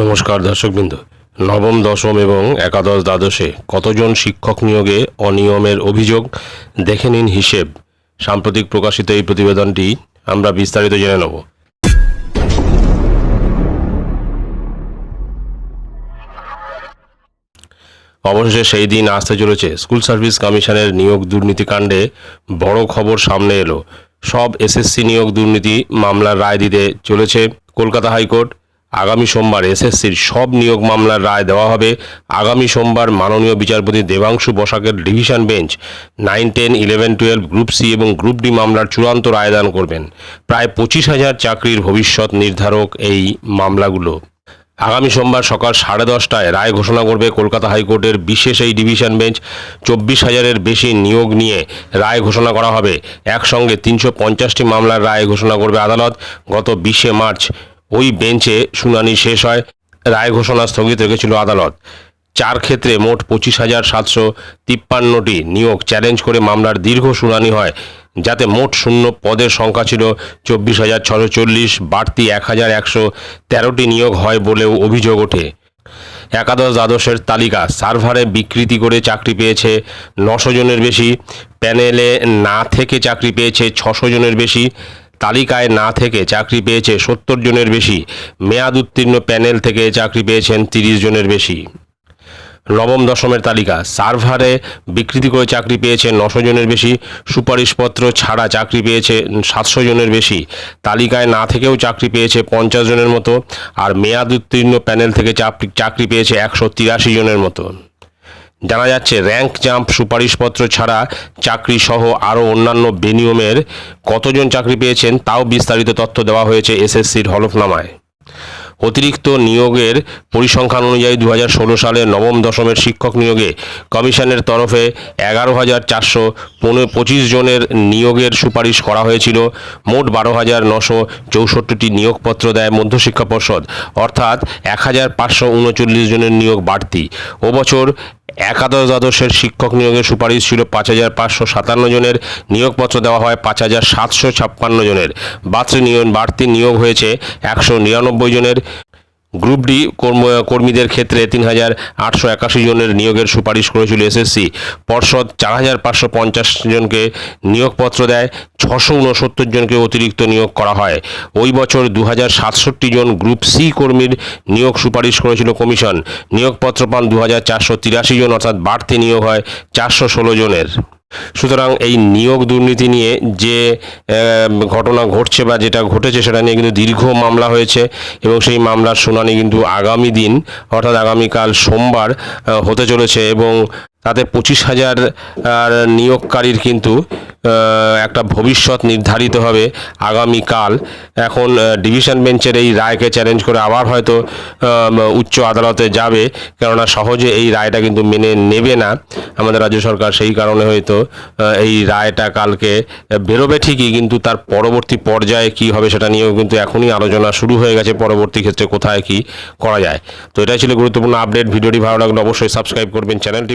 নমস্কার দর্শকবৃন্দ। নবম, দশম এবং একাদশ দ্বাদশে কতজন শিক্ষক নিয়োগে অনিয়মের অভিযোগ? দেখে নিন হিসেব। সাম্প্রতিক প্রকাশিত এই প্রতিবেদনটি আমরা বিস্তারিত জেনে নেব। অবশেষে সেই দিন আসতে চলেছে স্কুল সার্ভিস কমিশনের নিয়োগ দুর্নীতিকাণ্ডে বড় খবর সামনে এলো। সব এসএসসি নিয়োগ দুর্নীতি মামলার রায় দিতে চলেছে কলকাতা হাইকোর্ট। আগামী সোমবার এসএসসির সব নিয়োগ মামলার রায় দেওয়া হবে। আগামী সোমবার মাননীয় বিচারপতি Debangshu বসাকের division bench nine, ten, eleven, twelve, group C এবং গ্রুপ ডি মামলার চূড়ান্ত রায়দান করবেন। প্রায় পঁচিশ হাজার চাকরির ভবিষ্যৎ নির্ধারক এই মামলাগুলো। আগামী সোমবার সকাল সাড়ে দশটায় রায় ঘোষণা করবে কলকাতা হাইকোর্টের বিশেষ এই ডিভিশন বেঞ্চ। চব্বিশ হাজারের বেশি নিয়োগ নিয়ে রায় ঘোষণা করা হবে। একসঙ্গে তিনশো পঞ্চাশটি মামলার রায় ঘোষণা করবে আদালত। গত বিশে মার্চ ওই বেঞ্চে শুনানি শেষ হয়। রায় ঘোষণা স্থগিত রেখেছিল আদালত। চার ক্ষেত্রে মোট পঁচিশ হাজার সাতশো তিপ্পান্নটি নিয়োগ চ্যালেঞ্জ করে মামলার দীর্ঘ শুনানি হয়, যাতে মোট শূন্য পদের সংখ্যা ছিল চব্বিশ হাজার ছশো চল্লিশ, বাড়তি এক হাজার একশো তেরোটি নিয়োগ হয় বলেও অভিযোগ ওঠে। একাদশ দ্বাদশের তালিকা, সার্ভারে বিকৃতি করে চাকরি পেয়েছে নশো জনের বেশি, প্যানেলে না থেকে চাকরি পেয়েছে ছশো জনের বেশি তালিকায় না থেকে চাকরি পেয়েছে সত্তর জনের বেশি। মেয়াদ উত্তীর্ণ প্যানেল থেকে চাকরি পেয়েছেন তিরিশ জনের বেশি। নবম, দশমের তালিকা। সার্ভারে বিকৃতি করে চাকরি পেয়েছে নশো জনের বেশি। সুপারিশপত্র ছাড়া চাকরি পেয়েছে সাতশো জনের বেশি। তালিকায় না থেকেও চাকরি পেয়েছে পঞ্চাশ জনের মতো। আর মেয়াদ উত্তীর্ণ প্যানেল থেকে চাকরি পেয়েছে একশো তিরাশি জনের মতো। জানা যাচ্ছে র্যাঙ্ক জাম্প সুপারিশপত্র ছাড়া চাকরি সহ আরও অন্যান্য বেনিয়মের কতজন চাকরি পেয়েছেন তাও বিস্তারিত তথ্য দেওয়া হয়েছে এসএসসির হলফনামায়। অতিরিক্ত নিয়োগের পরিসংখ্যান অনুযায়ী দু হাজার ষোলো সালে নবম দশমের শিক্ষক নিয়োগে কমিশনের তরফে এগারো হাজার চারশো পনেরো পঁচিশ জনের নিয়োগের সুপারিশ করা হয়েছিল। মোট বারো হাজার নশো চৌষট্টিটি নিয়োগপত্র দেয় মধ্যশিক্ষা পর্ষদ, অর্থাৎ এক হাজার পাঁচশো উনচল্লিশ জনের নিয়োগ বাড়তি। ও বছর একাদশ দ্বাদশের শিক্ষক নিয়োগের সুপারিশ ছিল পাঁচ হাজার পাঁচশো সাতান্ন জনের। নিয়োগপত্র দেওয়া হয় পাঁচ হাজার সাতশো ছাপ্পান্ন জনের। বাড়তি নিয়োগ বাড়তি নিয়োগ হয়েছে একশো নিরানব্বই জনের। গ্রুপ ডি কর্ম- কর্মীদের ক্ষেত্রে তিন হাজার আটশো একাশি জনের নিয়োগের সুপারিশ করেছিল এসএসসি। পর্ষদ চার হাজার পাঁচশো পঞ্চাশ জনকে নিয়োগপত্র দেয়। ছশো উনসত্তর জনকে অতিরিক্ত নিয়োগ করা হয়। ওই বছর দু হাজার সাতষট্টি জন গ্রুপ সি কর্মীর নিয়োগ সুপারিশ করেছিল কমিশন। নিয়োগপত্র পান দু হাজার চারশো তিরাশি জন, অর্থাৎ বাড়তি নিয়োগ হয় চারশো ষোলো জনের। সুতরাং এই নিয়োগ দুর্নীতি নিয়ে যে ঘটনা ঘটছে বা যেটা ঘটেছে সেটা নিয়ে কিন্তু দীর্ঘ মামলা হয়েছে এবং সেই মামলার শুনানি কিন্তু আগামী দিন, অর্থাৎ আগামীকাল সোমবার হতে চলেছে এবং তাতে পঁচিশ হাজার নিয়োগকারীর কিন্তু একটা ভবিষ্যৎ নির্ধারিত হবে আগামীকাল। এখন ডিভিশন বেঞ্চের এই রায়কে চ্যালেঞ্জ করে আবার হয়তো উচ্চ আদালতে যাবে, কেননা সহজে এই রায়টা কিন্তু মেনে নেবে না। আমাদের রাজ্য সরকার সেই কারণে হয়তো এই রায়টা কালকে বেরোবে ঠিকই, কিন্তু তার পরবর্তী পর্যায়ে কি হবে সেটা নিয়েও কিন্তু এখনই আলোচনা শুরু হয়ে গেছে, পরবর্তী ক্ষেত্রে কোথায় কি করা যায়। তো এটাই ছিল গুরুত্বপূর্ণ আপডেট। ভিডিওটি ভালো লাগলে অবশ্যই সাবস্ক্রাইব করবেন। চ্যানেলটি